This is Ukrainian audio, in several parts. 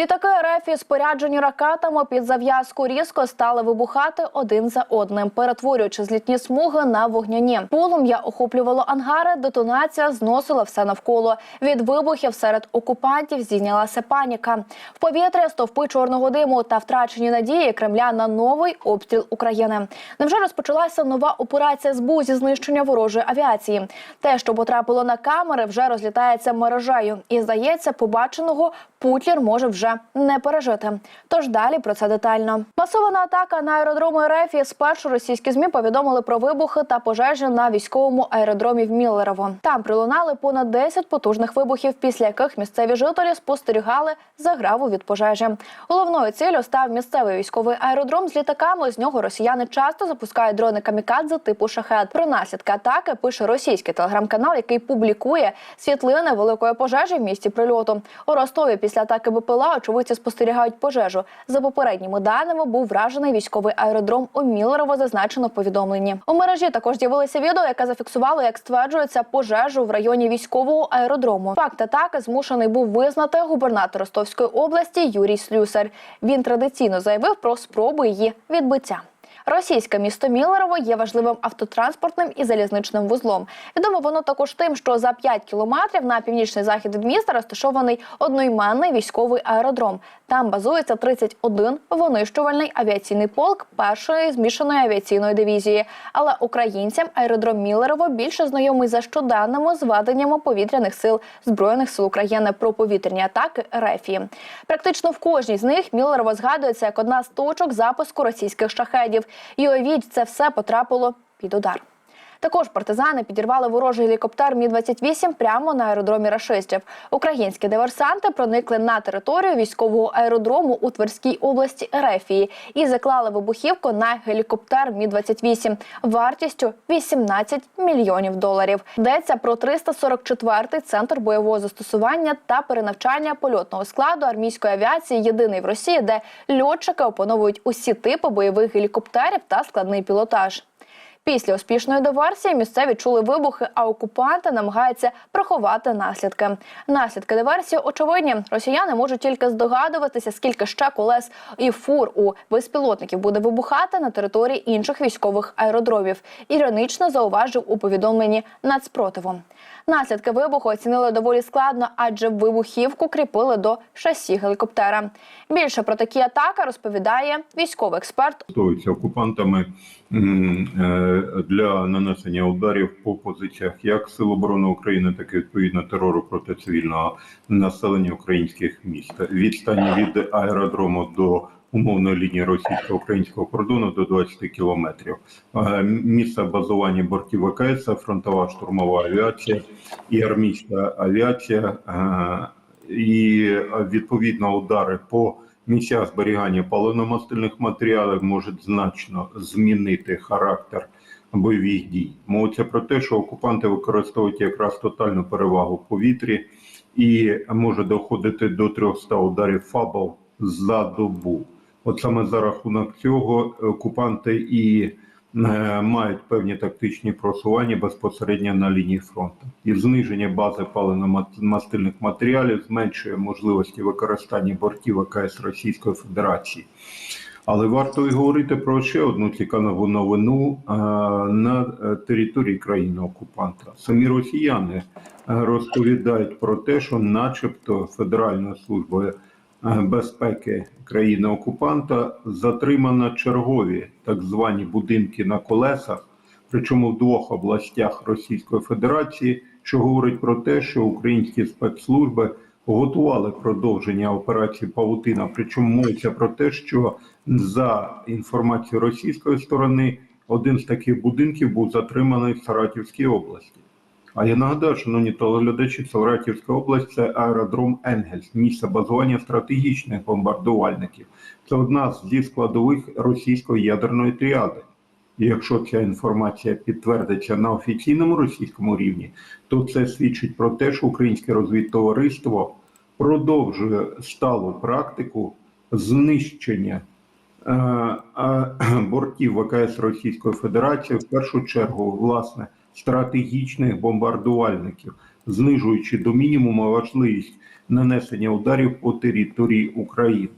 Літаки РФ, споряджені ракетами під зав'язку різко стали вибухати один за одним, перетворюючи злітні смуги на вогняні. Полум'я охоплювало ангари, детонація зносила все навколо. Від вибухів серед окупантів здійнялася паніка. В повітря стовпи чорного диму та втрачені надії Кремля на новий обстріл України. Невже розпочалася нова операція СБУ зі знищення ворожої авіації? Те, що потрапило на камери, вже розлітається мережею, і здається, побаченого Путлер може вже не пережити. Тож далі про це детально. Масована атака на аеродроми РФ і спершу російські змі повідомили про вибухи та пожежі на військовому аеродромі в Міллерово. Там пролунали понад 10 потужних вибухів, після яких місцеві жителі спостерігали заграву від пожежі. Головною ціллю став місцевий військовий аеродром з літаками. З нього росіяни часто запускають дрони камікадзе типу шахет. Про наслідки атаки пише російський телеграм-канал, який публікує світлини великої пожежі в місті прильоту. У Ростові після атаки БПЛА очевидці спостерігають пожежу. За попередніми даними був вражений військовий аеродром у Міллерово, зазначено в повідомленні. У мережі також з'явилося відео, яке зафіксувало, як стверджується, пожежу в районі військового аеродрому. Факт атаки змушений був визнати губернатор Ростовської області Юрій Слюсар. Він традиційно заявив про спробу її відбиття. Російське місто Міллерово є важливим автотранспортним і залізничним вузлом. Відомо воно також тим, що за 5 кілометрів на північний захід від міста розташований одноіменний військовий аеродром. Там базується 31 винищувальний авіаційний полк першої змішаної авіаційної дивізії. Але українцям аеродром Міллерово більше знайомий за щоденними зведеннями повітряних сил збройних сил України про повітряні атаки РФ. Практично в кожній з них Міллерово згадується як одна з точок запуску російських шахедів. І уявіть, це все потрапило під удар. Також партизани підірвали ворожий гелікоптер Мі 28 прямо на аеродромі рашистів. Українські диверсанти проникли на територію військового аеродрому у Тверській області Ерефії і заклали вибухівку на гелікоптер Мі 28 вартістю 18 мільйонів доларів. Йдеться про 344-й центр бойового застосування та перенавчання польотного складу армійської авіації, єдиний в Росії, де льотчики опановують усі типи бойових гелікоптерів та складний пілотаж. Після успішної диверсії місцеві чули вибухи, а окупанти намагаються приховати наслідки. Наслідки диверсії очевидні. Росіяни можуть тільки здогадуватися, скільки ще колес і фур у безпілотників буде вибухати на території інших військових аеродромів. Іронічно зауважив у повідомленні нацпротиву. Наслідки вибуху оцінили доволі складно, адже вибухівку кріпили до шасі гелікоптера. Більше про такі атаки розповідає військовий експерт використовуються окупантами е, для нанесення ударів по позиціях як Сил оборони України, так і відповідно терору проти цивільного населення українських міст. Відстані від аеродрому до умовної лінії російсько-українського кордону до 20 кілометрів. Е, Місце базування бортів ВКС, фронтова штурмова авіація і армійська авіація. е, І е, відповідно удари по місцях зберігання паливно-мастильних матеріалів можуть значно змінити характер бойових дій. Мовиться про те, що окупанти використовують якраз тотальну перевагу в повітрі і може доходити до 300 ударів ФАБов за добу. От саме за рахунок цього окупанти і е, мають певні тактичні просування безпосередньо на лінії фронту. І зниження бази паливно-мастильних матеріалів зменшує можливості використання бортів АКС Російської Федерації. Але варто і говорити про ще одну цікаву новину е, на території країни окупанта. Самі росіяни е, розповідають про те, що, начебто, Федеральна служба безпеки країни окупанта затримана чергові так звані будинки на колесах, причому в двох областях Російської Федерації, що говорить про те, що українські спецслужби готували продовження операції Павутина. Причому мовиться про те, що за інформацією російської сторони один з таких будинків був затриманий в Саратівській області. А я нагадаю, шановні телеглядачі, Саратівська область це аеродром Енгельс, місце базування стратегічних бомбардувальників. Це одна зі складових російської ядерної тріади. І якщо ця інформація підтвердиться на офіційному російському рівні, то це свідчить про те, що українське розвідтовариство продовжує сталу практику знищення е, е, бортів ВКС Російської Федерації, в першу чергу, власне, стратегічних бомбардувальників, знижуючи до мінімуму важливість нанесення ударів по території України.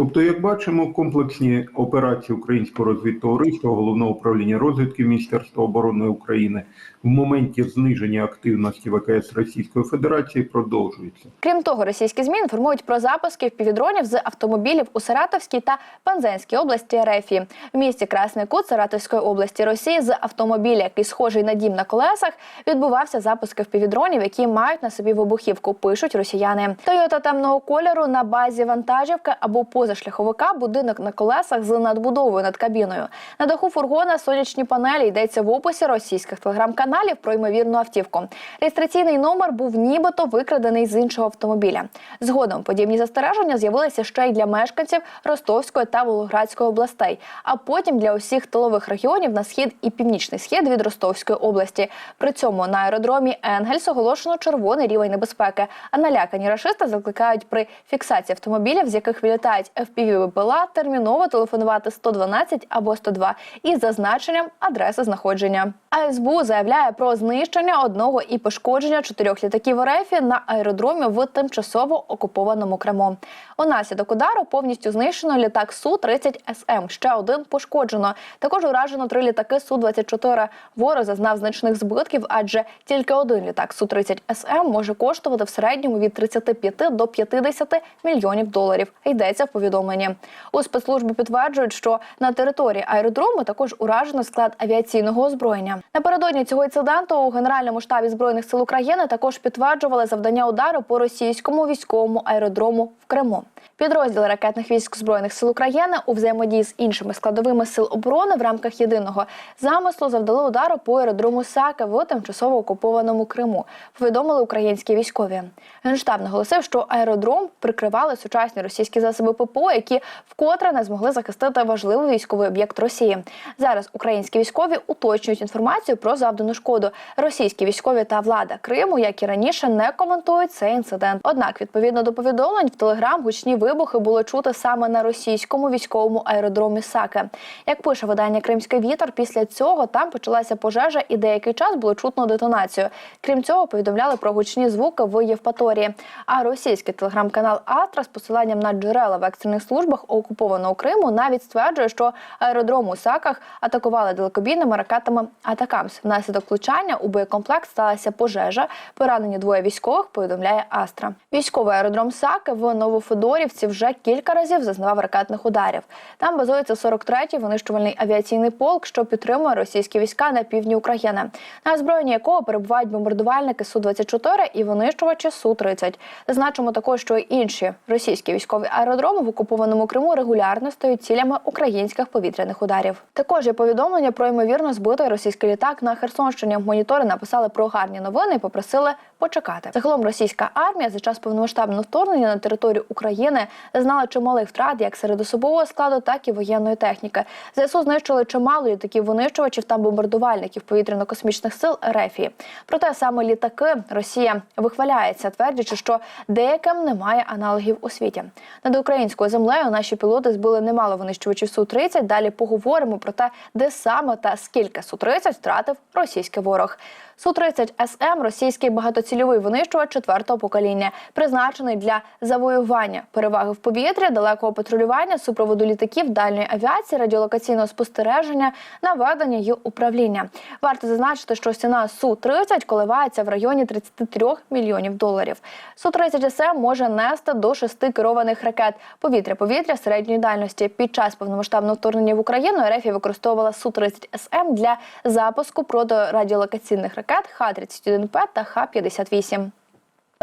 Тобто, як бачимо, комплексні операції українського розвідтовариства головного управління розвідки Міністерства оборони України в моменті зниження активності ВКС Російської Федерації продовжуються. Крім того, російські змі інформують про запуски впівдронів з автомобілів у Саратовській та Пензенській області РФ. В місті Красний Кут Саратовської області Росії з автомобіля, який схожий на дім на колесах, відбувався запуск впівдронів, які мають на собі вибухівку. Пишуть росіяни. Тойота темного кольору на базі вантажівки або позашляховика, будинок на колесах з надбудовою над кабіною. На даху фургона сонячні панелі йдеться в описі російських телеграм-каналів про ймовірну автівку. Реєстраційний номер був нібито викрадений з іншого автомобіля. Згодом подібні застереження з'явилися ще й для мешканців Ростовської та Волгоградської областей, а потім для усіх тилових регіонів на схід і північний схід від Ростовської області. При цьому на аеродромі Енгельс оголошено червоний рівень небезпеки. А налякані рашисти закликають при фіксації автомобілів, з яких вилітають FPV БПЛА, терміново телефонувати 112 або 102 із зазначенням адреси знаходження. А СБУ заявляє про знищення одного і пошкодження чотирьох літаків РФ на аеродромі в тимчасово окупованому Криму. Унаслідок удару повністю знищено літак су 30 СМ. Ще один пошкоджено. Також уражено три літаки су 24 Ворог зазнав значних збитків, адже тільки один літак су 30 СМ може коштувати в середньому від 35 до 50 мільйонів доларів. Йдеться в повідомленні. У спецслужбі підтверджують, що на території аеродрому також уражено склад авіаційного озброєння. Напередодні цього інциденту у Генеральному штабі збройних сил України також підтверджували завдання удару по російському військовому аеродрому в Криму. Підрозділи ракетних військ збройних сил України у взаємодії з іншими складовими сил оборони в рамках єдиного замислу завдали удару по аеродрому Саки в тимчасово окупованому Криму. Повідомили українські військові. Генштаб наголосив, що аеродром прикривали сучасні російські засоби ППО, які вкотре не змогли захистити важливий військовий об'єкт Росії. Зараз українські військові уточнюють інформацію про завдану шкоду. Російські військові та влада Криму, як і раніше, не коментують цей інцидент. Однак, відповідно до повідомлень, в Телеграм гучні вибухи було чути саме на російському військовому аеродромі Саке. Як пише видання Кримський вітер, після цього там почалася пожежа, і деякий час було чутно детонацію. Крім цього, повідомляли про гучні звуки в Євпаторії. А російський телеграм-канал Атра з посиланням на джерела в екстрених службах окупованого Криму навіть стверджує, що аеродром у Саках атакували далекобійними ракетами Атакамс. Внаслідок влучання у боєкомплект сталася пожежа. Поранені двоє військових. Повідомляє Астра. Військовий аеродром Саки в Новофедорівці вже кілька разів зазнавав ракетних ударів. Там базується 43-й винищувальний авіаційний полк, що підтримує російські війська на півдні України, на озброєнні якого перебувають бомбардувальники су 24 і винищувачі су 30 Зазначимо також, що інші російські військові аеродроми окупованому Криму регулярно стають цілями українських повітряних ударів. Також є повідомлення про ймовірно збитий російський літак на Херсонщині. Монітори написали про гарні новини і попросили почекати. Загалом російська армія за час повномасштабного вторгнення на територію України зазнала чималих втрат як серед особового складу, так і воєнної техніки. ЗСУ знищили чимало літаків винищувачів та бомбардувальників повітряно-космічних сил РФ. Проте саме літаки Росія вихваляється, твердячи, що деяким немає аналогів у світі. Над українською землею наші пілоти збили немало винищувачів су 30 Далі поговоримо про те, де саме та скільки су 30 втратив російський ворог. Су-30 СМ – російський багатоцільовий винищувач четвертого покоління, призначений для завоювання переваги в повітрі, далекого патрулювання, супроводу літаків, дальньої авіації, радіолокаційного спостереження, наведення й управління. Варто зазначити, що ціна Су-30 коливається в районі 33 мільйонів доларів. Су-30 СМ може нести до шести керованих ракет повітря-повітря середньої дальності. Під час повномасштабного вторгнення в Україну РФ використовувала Су-30 СМ для запуску протирадіолокаційних ракет Х-31П та Х-58.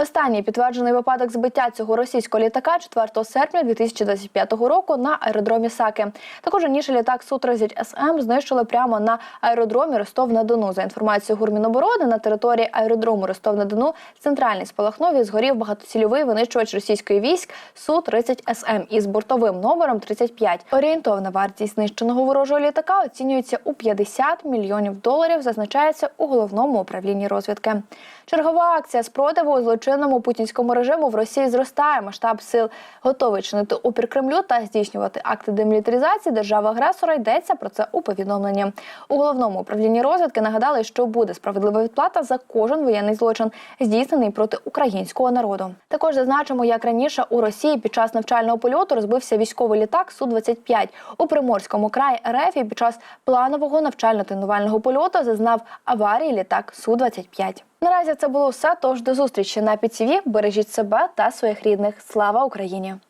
Останній підтверджений випадок збиття цього російського літака 4 серпня 2025 року на аеродромі Саки. Також раніше літак Су-30 СМ знищили прямо на аеродромі Ростов-на-Дону. За інформацією Гурміноборони, на території аеродрому Ростов-на-Дону центральній Спалахнові згорів багатоцільовий винищувач російської військ Су-30 СМ із бортовим номером 35. Орієнтовна вартість знищеного ворожого літака оцінюється у 50 мільйонів доларів. Зазначається у головному управлінні розвідки. Чергова акція спротиву злочинців злочинному путінському режиму в Росії зростає. Масштаб сил готовий чинити опір Кремлю та здійснювати акти демілітаризації держави-агресора. Йдеться про це у повідомленні. У головному управлінні розвідки нагадали, що буде справедлива відплата за кожен воєнний злочин, здійснений проти українського народу. Також зазначимо, як раніше у Росії під час навчального польоту розбився військовий літак су 25 у Приморському краї РФ під час планового навчально-тренувального польоту зазнав аварії літак су 25 Наразі це було все. Тож до зустрічі на ПІТІВІ. Бережіть себе та своїх рідних. Слава Україні!